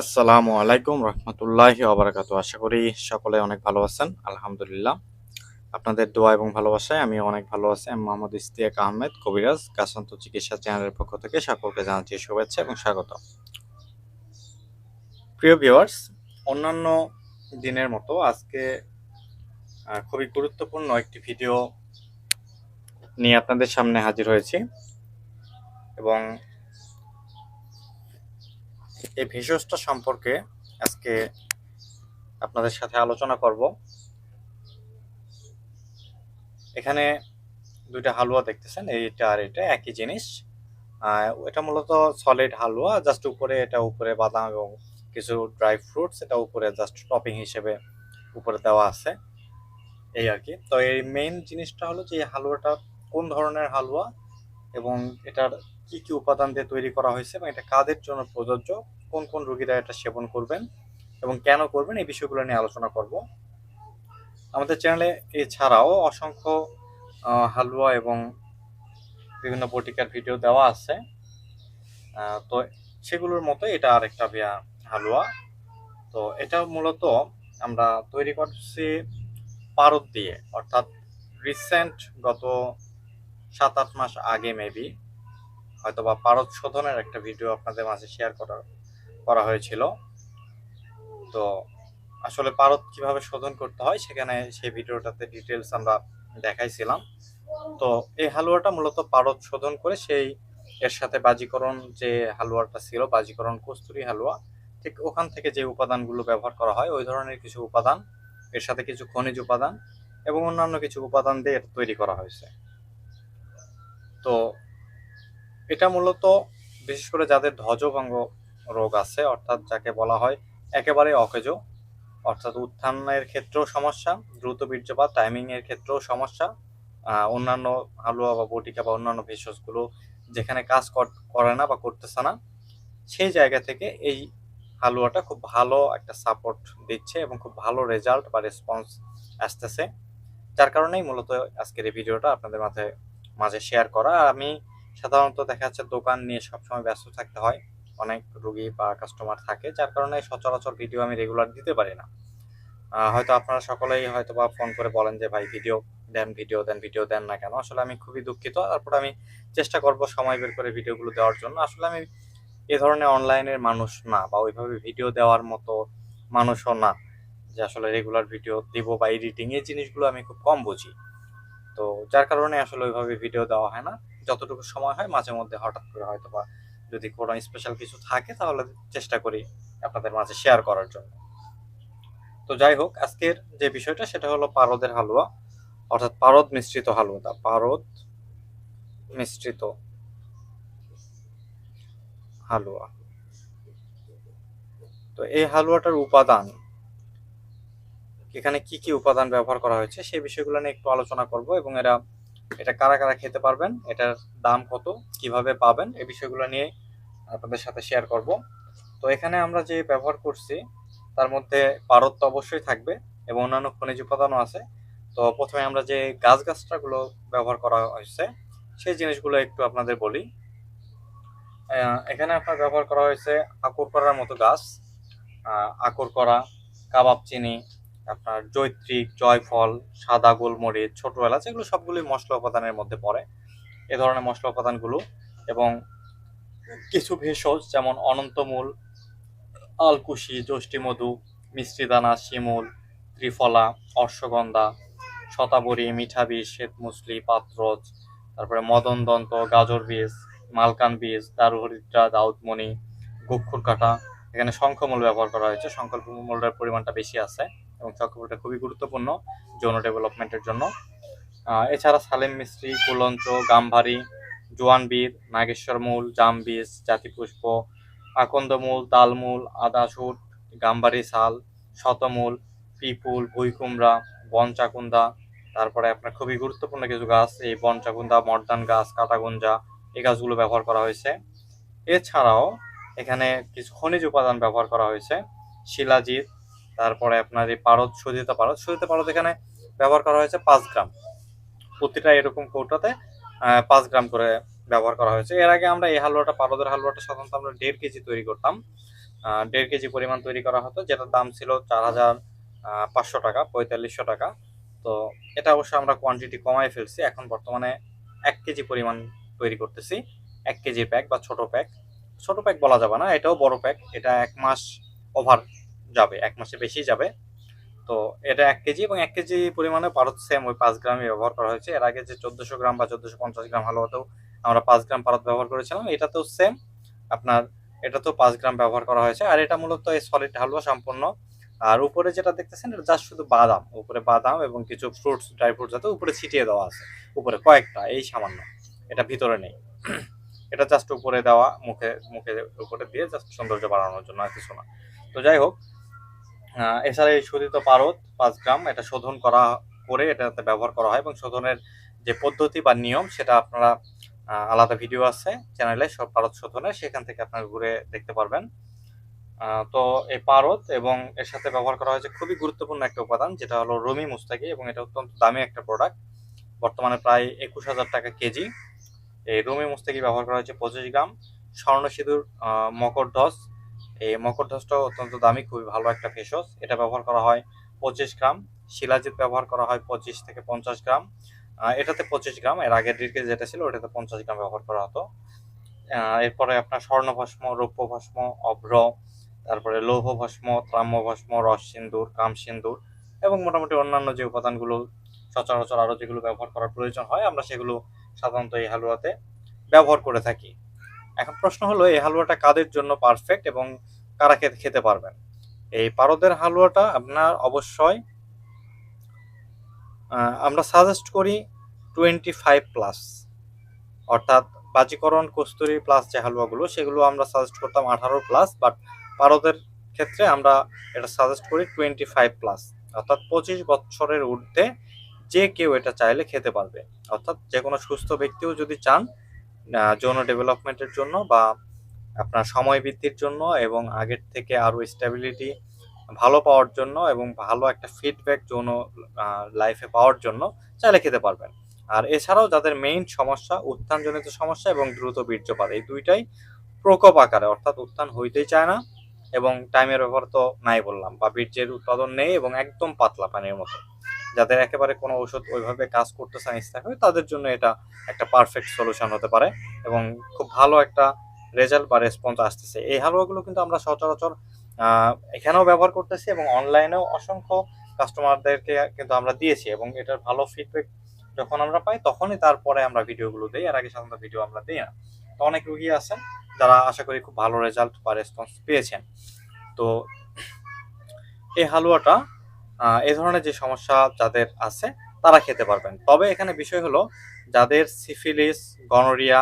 আসসালামু আলাইকুম রহমতুল্লাহি আবরাকাত আশা করি সকলে অনেক ভালো আছেন। আলহামদুলিল্লাহ। আপনাদের দোয়া এবং ভালোবাসায় আমি অনেক ভালো আছি। আমি মোহাম্মদ ইস্তিয়াক আহমেদ, কবিরাজ কাশান্ত চিকিৎসা চ্যানেলের পক্ষ থেকে সকলকে জানাচ্ছি শুভেচ্ছা এবং স্বাগত। প্রিয় ভিউয়ার্স, অন্যান্য দিনের মতো আজকে খুবই গুরুত্বপূর্ণ একটি ভিডিও নিয়ে আপনাদের সামনে হাজির হয়েছি। এবং এই ভেষজটা সম্পর্কে আজকে আপনাদের সাথে আলোচনা করব। এখানে দুইটা হালুয়া দেখতেছেন, এইটা আর এটা একই জিনিস। এটা মূলত সলিড হালুয়া জাস্ট উপরে এটা উপরে বাদাম এবং কিছু ড্রাই ফ্রুটস এটা উপরে জাস্ট টপিং হিসেবে উপরে দেওয়া আছে। এই আর কি। তো এই মেইন জিনিসটা হলো যে হালুয়াটা কোন ধরনের হালুয়া এবং এটার কি কি উপাদান দিয়ে তৈরি করা হয়েছে এবং এটা কাদের জন্য প্রযোজ্য? কোন কোন রোগীরা এটা সেবন করবেন এবং কেন করবেন? এই বিষয়গুলো নিয়ে আলোচনা করব। আমাদের চ্যানেলে এছাড়াও অসংখ্য হালুয়া এবং বিভিন্ন বটিকার ভিডিও দেওয়া আছে। তো সেগুলোর মতো এটা আরেকটা বিয়া- হালুয়া। তো এটা মূলত আমরা তৈরি করছি পারদ দিয়ে, অর্থাৎ রিসেন্ট গত সাত আট মাস আগে মেবি হয়তো বা পারদ শোধনের একটা ভিডিও আপনাদের মাঝে শেয়ার করা করা হয়েছিল। তো আসলে পারদ কীভাবে শোধন করতে হয় সেখানে সেই ভিডিওটাতে ডিটেলস আমরা দেখাইছিলাম। তো এই হালুয়াটা মূলত পারদ শোধন করে সেই এর সাথে বাজিকরণ যে হালুয়াটা ছিল, বাজিকরণ কস্তুরি হালুয়া, ঠিক ওখান থেকে যে উপাদানগুলো ব্যবহার করা হয়, ওই ধরনের কিছু উপাদান, এর সাথে কিছু খনিজ উপাদান এবং অন্যান্য কিছু উপাদান দিয়ে তৈরি করা হয়েছে। তো এটা মূলত বিশেষ করে যাদের ধ্বজভঙ্গ রোগ আছে, অর্থাৎ যাকে বলা হয় একেবারে অকেজ, অর্থাৎ উত্থানের ক্ষেত্রেও সমস্যা, দ্রুত বীর্যপাত টাইমিং এর ক্ষেত্রেও সমস্যা অন্যান্য হালুয়া বা বটিকা বা অন্যান্য ভেষজগুলো যেখানে কাজ কর- করে না বা করতেছে না, সেই জায়গা থেকে এই হালুয়াটা খুব ভালো একটা সাপোর্ট দিচ্ছে এবং খুব ভালো রেজাল্ট বা রেসপন্স আসতেছে। যার কারণেই মূলত আজকের এই ভিডিওটা আপনাদের মাঝে মাঝে শেয়ার করা। আর আমি সাধারণত দেখা যাচ্ছে দোকান নিয়ে সবসময় ব্যস্ত থাকতে হয়। অনেক রুগী বা কাস্টমার থাকে, যার কারণে সচরাচর ভিডিও আমি রেগুলার দিতে পারি না। হয়তো আপনারা সকলেই হয়তো বা ফোন করে বলেন যে, ভাই ভিডিও দেন ভিডিও দেন ভিডিও দেন না কেন? আসলে আমি খুবই দুঃখিত। তারপর আমি চেষ্টা করব সময় বের করে ভিডিওগুলো দেওয়ার জন্য। আসলে আমি এ ধরনের অনলাইনের মানুষ না বা ওইভাবে ভিডিও দেওয়ার মতো মানুষও না, যে আসলে রেগুলার ভিডিও দিব বা এডিটিং এই জিনিসগুলো আমি খুব কম বুঝি। তো যার কারণে আসলে ওইভাবে ভিডিও দেওয়া হয় না। যতটুকু সময় হয় মাঝে মধ্যে হঠাৎ করে হয়তো বা যদি কোনো স্পেশাল কিছু থাকে তাহলে চেষ্টা করি আপনাদের মাঝে শেয়ার করার জন্য। তো যাই হোক, আজকের যে বিষয়টা সেটা হলো পারদের হালুয়া, অর্থাৎ পারদ মিশ্রিত হালুয়া পারদ মিশ্রিত হালুয়া। তো এই হালুয়াটার উপাদান, এখানে কি কি উপাদান ব্যবহার করা হয়েছে সেই বিষয়গুলো নিয়ে একটু আলোচনা করব এবং এরা এটা কারা কারা খেতে পারবেন, এটার দাম কত, কীভাবে পাবেন, এই বিষয়গুলো নিয়ে আপনাদের সাথে শেয়ার করব। তো এখানে আমরা যে ব্যবহার করছি, তার মধ্যে পারদ তো অবশ্যই থাকবে এবং অন্যান্য খনিজ উপাদানও আছে। তো প্রথমে আমরা যে গাছ গাছটাগুলো ব্যবহার করা হয়েছে, সেই জিনিসগুলো একটু আপনাদের বলি। এখানে আপনার ব্যবহার করা হয়েছে আকর করার মতো গাছ আকর করা, কাবাব চিনি আপনার জৈত্রিক জয়ফল, সাদা গোলমরিচ, ছোট এলাচ, এগুলো সবগুলোই মশলা উপাদানের মধ্যে পড়ে। এ ধরনের মশলা উপাদানগুলো এবং কিছু ভেষজ যেমন অনন্তমূল, আলকুশি যষ্টিমধু মিষ্টিদানা, শিমুল, ত্রিফলা, অশ্বগন্ধা, শতাবরী মিঠা বীজ শ্বেতমুসলি, পাত্রজ, তারপরে মদনদন্ত, গাজর বীজ, মালকান বীজ, দারুহরিদ্রা, দাউদমণি গুক্ষুর কাটা এখানে শঙ্খমূল ব্যবহার করা হয়েছে। শঙ্খমূলের পরিমাণটা বেশি আছে। এবং শঙ্খমূলটা খুবই গুরুত্বপূর্ণ যৌন ডেভেলপমেন্টের জন্য। এছাড়া সালেম মিস্ত্রি, কুলঞ্চ, গাম্ভারি জোয়ান বীর নাগেশ্বর মূল জাম বীজ জাতিপুষ্প, আকন্দমূল, তালমূল আদাসুট গাম্বারি শাল শতমূল, পিপুল ভুইকুমড়া বনচাকুন্দা, তারপরে আপনার খুবই গুরুত্বপূর্ণ কিছু গাছ, এই বনচাকুন্দা, মর্দান গাছ, কাটাগুঞ্জা, এই গাছগুলো ব্যবহার করা হয়েছে। এছাড়াও এখানে কিছু খনিজ উপাদান ব্যবহার করা হয়েছে, শিলাজিৎ তারপরে আপনার এই পারদ শোধিত পারদ শোধিত পারদ এখানে ব্যবহার করা হয়েছে পাঁচ গ্রাম। প্রতিটা এরকম কৌটাতে পাঁচ গ্রাম করে ব্যবহার করা হয়েছে। এর আগে আমরা এই হালুয়াটা, পারদের হালুয়াটা সাধারণত আমরা দেড় কেজি তৈরি করতাম। দেড় কেজি পরিমাণ তৈরি করা হতো, যেটার দাম ছিল চার হাজার পাঁচশো টাকা, পঁয়তাল্লিশশো টাকা। তো এটা অবশ্য আমরা কোয়ান্টিটি কমায় ফেলছি। এখন বর্তমানে এক কেজি পরিমাণ তৈরি করতেছি। এক কেজির প্যাক বা ছোট প্যাক ছোট প্যাক বলা যাবে না, এটাও বড় প্যাক এটা এক মাস ওভার যাবে, এক মাসে বেশি যাবে। তো এটা এক কেজি এবং এক কেজি পরিমাণে পারত সেম ওই পাঁচ গ্রামই ব্যবহার করা হয়েছে। এর আগে যে চোদ্দশো গ্রাম বা চোদ্দশো পঞ্চাশ গ্রাম হালুয়াতেও আমরা পাঁচ গ্রাম পারত ব্যবহার করেছিলাম, এটাতেও সেম আপনার এটা তো পাঁচ গ্রাম ব্যবহার করা হয়েছে। আর এটা মূলত এই সলিড হালুয়া সম্পূর্ণ। আর উপরে যেটা দেখতেছেন, এটা জাস্ট শুধু বাদাম। উপরে বাদাম এবং কিছু ফ্রুটস ড্রাই ফ্রুটস যাতে উপরে ছিটিয়ে দেওয়া আছে। উপরে কয়েকটা, এই সামান্য। এটা ভিতরে নেই। এটা জাস্ট উপরে দেওয়া, মুখে মুখে উপরে দিয়ে জাস্ট সৌন্দর্য বাড়ানোর জন্য আর কিছু না। তো যাই হোক এছাড়া এই শোধিত পারদ পাঁচ গ্রাম, এটা শোধন করা করে এটাতে ব্যবহার করা হয় এবং শোধনের যে পদ্ধতি বা নিয়ম, সেটা আপনারা আলাদা ভিডিও আছে চ্যানেলে সব পারদ শোধনের সেখান থেকে আপনারা ঘুরে দেখতে পারবেন। তো এই পারদ এবং এর সাথে ব্যবহার করা হয়েছে খুবই গুরুত্বপূর্ণ একটা উপাদান, যেটা হলো রুমি মুস্তাকি এবং এটা অত্যন্ত দামি একটা প্রোডাক্ট বর্তমানে প্রায় একুশ হাজার টাকা কেজি। এই রুমি মুস্তাকি ব্যবহার করা হয়েছে পঁচিশ গ্রাম। স্বর্ণ সিঁদুর মকর ধস এই মকর ধসটাও অত্যন্ত দামি, খুবই ভালো একটা ভেষজ। এটা ব্যবহার করা হয় পঁচিশ গ্রাম। শিলাজিৎ ব্যবহার করা হয় পঁচিশ থেকে পঞ্চাশ গ্রাম। এটাতে পঁচিশ গ্রাম। এর আগের ডিরকে যেটা ছিল, ওটাতে পঞ্চাশ গ্রাম ব্যবহার করা হতো। এরপরে আপনার স্বর্ণ ভস্ম রৌপ্য ভস্ম অভ্র, তারপরে লৌহ ভস্ম ত্রাম্য ভস্ম রস সিন্দুর, কাম সিন্দুর এবং মোটামুটি অন্যান্য যে উপাদানগুলো সচরাচর আরও যেগুলো ব্যবহার করার প্রয়োজন হয়, আমরা সেগুলো সাধারণত এই হালুয়াতে ব্যবহার করে থাকি। এখন প্রশ্ন হলো, এই হালুয়াটা কাদের জন্য পারফেক্ট এবং কারা খেতে পারবেন? এই পারদের হালুয়াটা আপনার অবশ্যই আমরা সাজেস্ট করি টোয়েন্টি ফাইভ প্লাস অর্থাৎ বাজিকরণ, কস্তুরি প্লাস যে হালুয়াগুলো, সেগুলো আমরা সাজেস্ট করতাম আঠারো প্লাস বাট পারদের ক্ষেত্রে আমরা এটা সাজেস্ট করি টোয়েন্টি ফাইভ প্লাস অর্থাৎ পঁচিশ বছরের ঊর্ধ্বে যে কেউ এটা চাইলে খেতে পারবে। অর্থাৎ যে কোনো সুস্থ ব্যক্তিও যদি চান যৌন ডেভেলপমেন্টের জন্য বা আপনার সময় বৃদ্ধির জন্য এবং আগের থেকে আরও স্টেবিলিটি ভালো পাওয়ার জন্য এবং ভালো একটা ফিডব্যাক যৌন লাইফে পাওয়ার জন্য চাইলে খেতে পারবেন। আর এছাড়াও যাদের মেইন সমস্যা, উত্থানজনিত সমস্যা এবং দ্রুত বীর্যপাত, এই দুইটাই প্রকোপ আকারে, অর্থাৎ উত্থান হইতেই চায় না এবং টাইমের ব্যাপার তো নাই বললাম, বা বীর্যের উৎপাদন নেই এবং একদম পাতলা পানির মতো। যাদের একেবারে কোনো ওষুধ ওইভাবে কাজ করতেছে না হয় তাদের জন্য এটা একটা পারফেক্ট সলিউশন হতে পারে এবং খুব ভালো একটা রেজাল্ট বা রেসপন্স আসতেছে। এই হালুয়াগুলো কিন্তু আমরা সচরাচর এখানেও ব্যবহার করতেছি এবং অনলাইনেও অসংখ্য কাস্টমারদেরকে কিন্তু আমরা দিয়েছি এবং এটার ভালো ফিডব্যাক যখন আমরা পাই, তখনই তারপরে আমরা ভিডিওগুলো দিই। আর আগে সাধারণত ভিডিও আমরা দিই না। তো অনেক রুগী আছেন যারা আশা করি খুব ভালো রেজাল্ট বা রেসপন্স পেয়েছেন। তো এই হালুয়াটা এই ধরনের যে সমস্যা যাদের আছে, তারা খেতে পারবেন। তবে এখানে বিষয় হলো, যাদের সিফিলিস, গনোরিয়া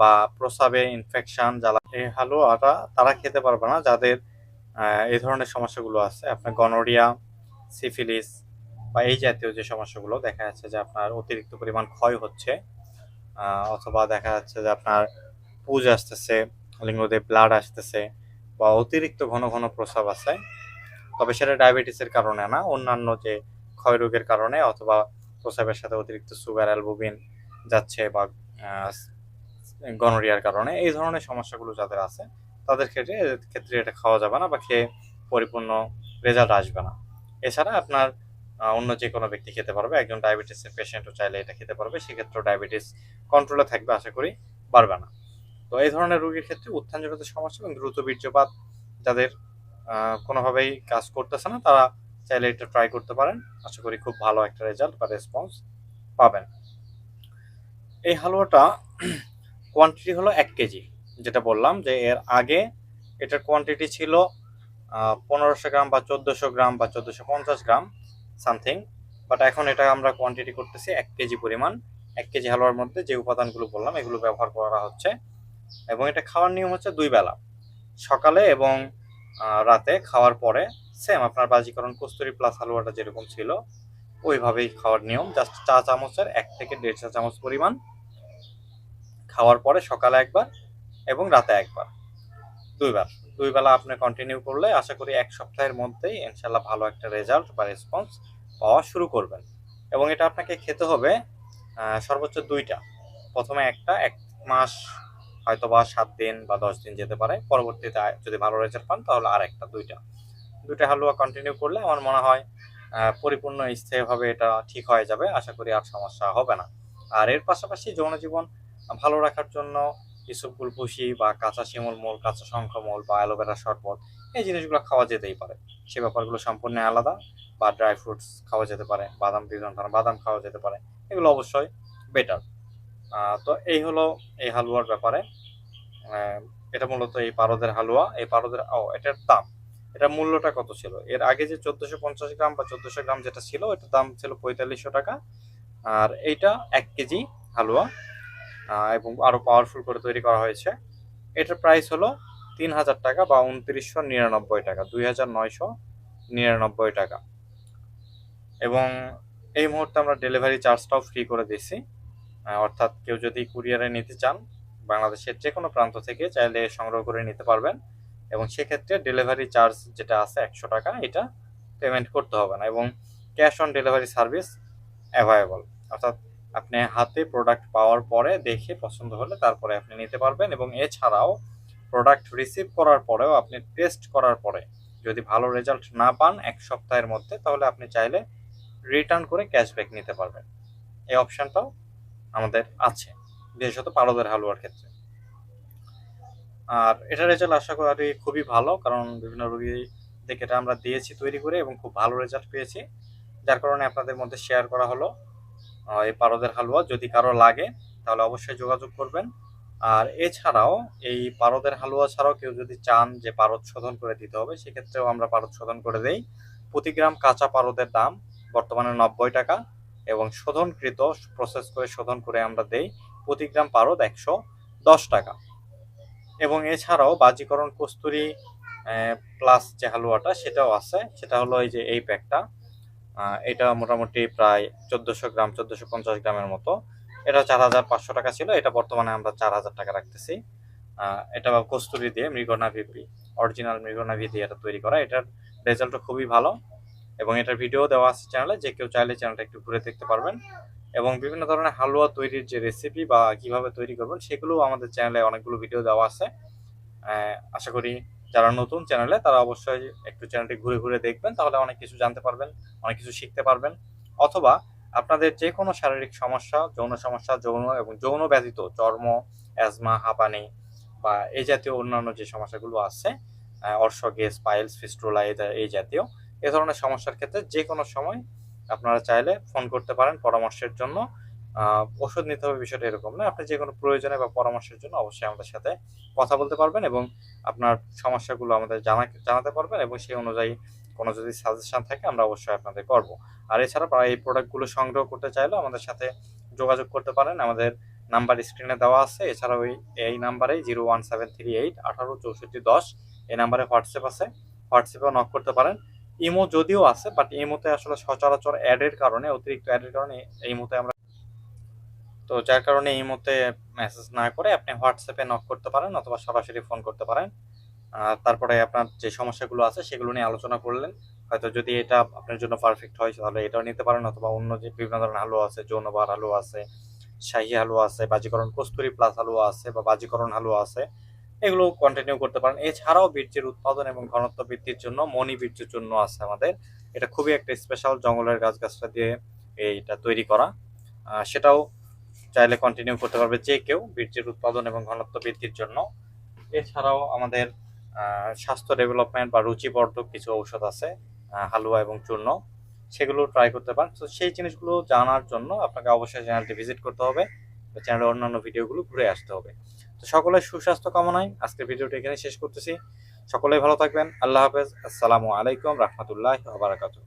বা প্রসাবে ইনফেকশন জ্বালা এই হালুয়াটা তারা খেতে পারবে না। যাদের এই ধরনের সমস্যাগুলো আছে, আপনার গনোরিয়া, সিফিলিস বা এই জাতীয় যে সমস্যাগুলো, দেখা যাচ্ছে যে আপনার অতিরিক্ত পরিমাণ ক্ষয় হচ্ছে অথবা দেখা যাচ্ছে যে আপনার পুজ আসতেছে লিঙ্গতে ব্লাড আসতেছে বা অতিরিক্ত ঘন ঘন প্রস্রাব আছে তবে সেটা ডায়াবেটিসের কারণে না, অন্যান্য যে ক্ষয় রোগের কারণে অথবা প্রস্রাবের সাথে অতিরিক্ত সুগার, অ্যালবুমিন যাচ্ছে বা গনোরিয়ার কারণে, এই ধরনের সমস্যাগুলো যাদের আছে, তাদের ক্ষেত্রে ক্ষেত্রে এটা খাওয়া যাবে না বা খেয়ে পরিপূর্ণ রেজাল্ট আসবে না। এছাড়া আপনার অন্য যে কোনো ব্যক্তি খেতে পারবে, একজন ডায়াবেটিসের পেশেন্টও চাইলে এটা খেতে পারবে সেক্ষেত্রে ডায়াবেটিস কন্ট্রোলে থাকবে, আশা করি পারবে না। তো এই ধরনের রোগীর ক্ষেত্রে উত্থানজনিত সমস্যা এবং দ্রুত বীর্যপাত যাদের কোনোভাবেই কাজ করতেছে না, তারা চাইলে এটা ট্রাই করতে পারেন। আশা করি খুব ভালো একটা রেজাল্ট বা রেসপন্স পাবেন। এই হালুয়াটা কোয়ান্টিটি হলো এক কেজি, যেটা বললাম যে এর আগে এটার কোয়ান্টিটি ছিল পনেরোশো গ্রাম বা চোদ্দোশো গ্রাম বা চোদ্দোশো পঞ্চাশ গ্রাম সামথিং বাট এখন এটা আমরা কোয়ান্টিটি করতেছি এক কেজি পরিমাণ। এক কেজি হালুয়ার মধ্যে যে উপাদানগুলো বললাম, এগুলো ব্যবহার করা হচ্ছে। এবং এটা খাওয়ার নিয়ম হচ্ছে দুই বেলা, সকালে এবং রাতে খাওয়ার পরে সেম আপনার বাজিকরণ কস্তুরি প্লাস হালুয়াটা যেরকম ছিল, ওইভাবেই খাওয়ার নিয়ম। জাস্ট চা চামচের এক থেকে দেড় চা চামচ পরিমাণ খাওয়ার পরে সকালে একবার এবং রাতে একবার। দুইবার। দুই বেলা আপনি কন্টিনিউ করলে আশা করি এক সপ্তাহের মধ্যেই ইনশাল্লাহ ভালো একটা রেজাল্ট বা রেসপন্স পাওয়া শুরু করবেন। এবং এটা আপনাকে খেতে হবে সর্বোচ্চ দুইটা। প্রথমে একটা, এক মাস হয়তো বা সাত দিন বা দশ দিন যেতে পারে। পরবর্তীতে যদি ভালো রেজাল্ট পান, তাহলে আর একটা দুইটা। দুইটা হালুয়া কন্টিনিউ করলে আমার মনে হয় পরিপূর্ণ স্থায়ীভাবে এটা ঠিক হয়ে যাবে। আশা করি আর সমস্যা হবে না। আর এর পাশাপাশি যৌন জীবন ভালো রাখার জন্য কিছু ভুসি বা কাঁচা শিমুল মূল, কাঁচা শঙ্খমূল বা অ্যালোভেরা শরবত, এই জিনিসগুলো খাওয়া যেতেই পারে। সে ব্যাপারগুলো সম্পূর্ণ আলাদা বা ড্রাই ফ্রুটস খাওয়া যেতে পারে, বাদাম বিভিন্ন ধরনের বাদাম খাওয়া যেতে পারে। এগুলো অবশ্যই বেটার তো এই হলো এই হালুয়ার ব্যাপারে। এটা মূলত এই পারদের হালুয়া, এই পারদের, ও, এটার দাম। এটার মূল্যটা কত ছিল? এর আগে যে চোদ্দশো পঞ্চাশ গ্রাম বা চোদ্দশো গ্রাম যেটা ছিল, এটার দাম ছিল পঁয়তাল্লিশশো টাকা। আর এইটা এক কেজি হালুয়া এবং আরও পাওয়ারফুল করে তৈরি করা হয়েছে। এটার প্রাইস হলো তিন হাজার টাকা বা উনত্রিশশো নিরানব্বই টাকা দুই হাজার নয়শো নিরানব্বই টাকা। এবং এই মুহূর্তে আমরা ডেলিভারি চার্জটাও ফ্রি করে দিয়েছি। অর্থাৎ কেউ যদি কুরিয়ারে নিতে চান বাংলাদেশের যে কোনো প্রান্ত থেকে চাইলে সংগ্রহ করে নিতে পারবেন। এবং সেক্ষেত্রে ডেলিভারি চার্জ যেটা আছে একশো টাকা, এটা পেমেন্ট করতে হবে না এবং cash on delivery service available অর্থাৎ আপনি হাতে প্রোডাক্ট পাওয়ার পরে দেখে পছন্দ হলে তারপরে আপনি নিতে পারবেন এবং এছাড়াও প্রোডাক্ট রিসিভ করার পরেও আপনি টেস্ট করার পরে যদি ভালো রেজাল্ট না পান এক সপ্তাহের মধ্যে, তাহলে আপনি চাইলে রিটার্ন করে ক্যাশব্যাক নিতে পারবেন। এই অপশানটাও আমাদের আছে। বিশেষত পারদের হালুয়ার ক্ষেত্রে। আর এটা রেজাল্ট আশা করি খুবই ভালো, কারণ বিভিন্ন রোগীদেরকে এটা আমরা দিয়েছি তৈরি করে এবং খুব ভালো রেজাল্ট পেয়েছি। যার কারণে আপনাদের মধ্যে শেয়ার করা হলো এই পারদের হালুয়া। যদি কারও লাগে, তাহলে অবশ্যই যোগাযোগ করবেন। আর এছাড়াও এই পারদের হালুয়া ছাড়াও কেউ যদি চান যে পারদ শোধন করে দিতে হবে, সেক্ষেত্রেও আমরা পারদ শোধন করে দেই। প্রতি গ্রাম কাঁচা পারদের দাম, বর্তমানে নব্বই টাকা এবং শোধনকৃত প্রসেস করে শোধন করে আমরা দেই। প্রতি গ্রাম পারদ একশো দশ টাকা। এবং এছাড়াও বাজিকরণ কস্তুরি প্লাস যে হালুয়াটা সেটাও আছে। সেটা হলো এই যে এই প্যাকটা। এটা মোটামুটি প্রায় চোদ্দোশো গ্রাম, চোদ্দোশো পঞ্চাশ গ্রামের মতো। এটা চার হাজার পাঁচশো টাকা ছিল। এটা বর্তমানে আমরা চার হাজার টাকা রাখতেছি। এটা কস্তুরি দিয়ে মৃগনা ভিপি, অরিজিনাল মৃগনা দিয়ে এটা তৈরি করা। এটার রেজাল্টও খুবই ভালো। এবং এটার ভিডিও দেওয়া আছে চ্যানেলে। যে কেউ চাইলে চ্যানেলটা একটু ঘুরে দেখতে পারবেন। এবং বিভিন্ন ধরনের হালুয়া তৈরির যে রেসিপি বা কীভাবে তৈরি করবেন সেগুলো আমাদের চ্যানেলে অনেকগুলো ভিডিও দেওয়া আছে। আশা করি যারা নতুন চ্যানেলে তারা অবশ্যই একটু চ্যানেলটি ঘুরে ঘুরে দেখবেন, তাহলে অনেক কিছু জানতে পারবেন, অনেক কিছু শিখতে পারবেন। অথবা আপনাদের যে কোনো শারীরিক সমস্যা, যৌন সমস্যা, যৌন এবং যৌন ব্যতীত চর্ম অ্যাজমা হাঁপানি বা এই জাতীয় অন্যান্য যে সমস্যাগুলো আছে অর্শ গেস পাইলস ফিস্টুলা এই জাতীয়, এ ধরনের সমস্যার ক্ষেত্রে যে কোনো সময় আপনারা চাইলে ফোন করতে পারেন পরামর্শের জন্য। ওষুধ নিতে হবে বিষয়টা এরকম না। আপনি যে কোনো প্রয়োজনে বা পরামর্শের জন্য অবশ্যই আমাদের সাথে কথা বলতে পারবেন এবং আপনার সমস্যাগুলো আমাদের জানা, জানাতে পারবেন এবং সেই অনুযায়ী কোনো যদি সাজেশন থাকে আমরা অবশ্যই আপনাদের করব। আর এছাড়া এই প্রোডাক্টগুলো সংগ্রহ করতে চাইলেও আমাদের সাথে যোগাযোগ করতে পারেন। আমাদের নাম্বার স্ক্রিনে দেওয়া আছে। এছাড়াও ওই এই নাম্বারে zero one seven three eight আঠারো চৌষট্টি দশ। এই নাম্বারে হোয়াটসঅ্যাপ আছে। হোয়াটসঅ্যাপেও নক করতে পারেন। ইমো যদিও আছে বাট ইমোতে আসলে সচরাচর অ্যাডের কারণে, অতিরিক্ত অ্যাডের কারণে এই মুহূর্তে আমরা তো যার কারণে এই মুহূর্তে মেসেজ না করে আপনি হোয়াটসঅ্যাপে নক করতে পারেন অথবা সরাসরি ফোন করতে পারেন। তারপরে আপনার যে সমস্যাগুলো আছে, সেগুলো নিয়ে আলোচনা করলেন। হয়তো যদি এটা আপনার জন্য পারফেক্ট হয়, তাহলে এটাও নিতে পারেন অথবা অন্য যে বিভিন্ন ধরনের হালুয়া আছে, যৌনবার হালুয়া আছে, শাহী হালুয়া আছে, বাজিকরণ, কস্তুরি প্লাস হালুয়া আছে বা বাজিকরণ হালুয়া আছে এগুলো কন্টিনিউ করতে পারেন। এছাড়াও বীর্যের উৎপাদন এবং ঘনত্ব বৃদ্ধির জন্য মণি বীর্যের জন্য আছে আমাদের। এটা খুবই একটা স্পেশাল জঙ্গলের গাছগাছরা দিয়ে এইটা তৈরি করা। সেটাও চাইলে কন্টিনিউ করতে পারবে যে কেউ বীর্যের উৎপাদন এবং ঘনত্ব বৃদ্ধির জন্য। এছাড়াও আমাদের স্বাস্থ্য ডেভেলপমেন্ট বা রুচিবর্ধক কিছু ঔষধ আছে হালুয়া এবং চূর্ণ। সেগুলো ট্রাই করতে পারেন। তো সেই জিনিসগুলো জানার জন্য আপনাকে অবশ্যই চ্যানেলটি ভিজিট করতে হবে। চ্যানেলের অন্যান্য ভিডিওগুলো ঘুরে আসতে হবে। তো সকলের সুস্বাস্থ্য কামনায় আজকের ভিডিওটি এখানে শেষ করতেছি। সকলেই ভালো থাকবেন। আল্লাহ হাফেজ। আসসালামু আলাইকুম রহমতুল্লাহ বারাকাতুহ।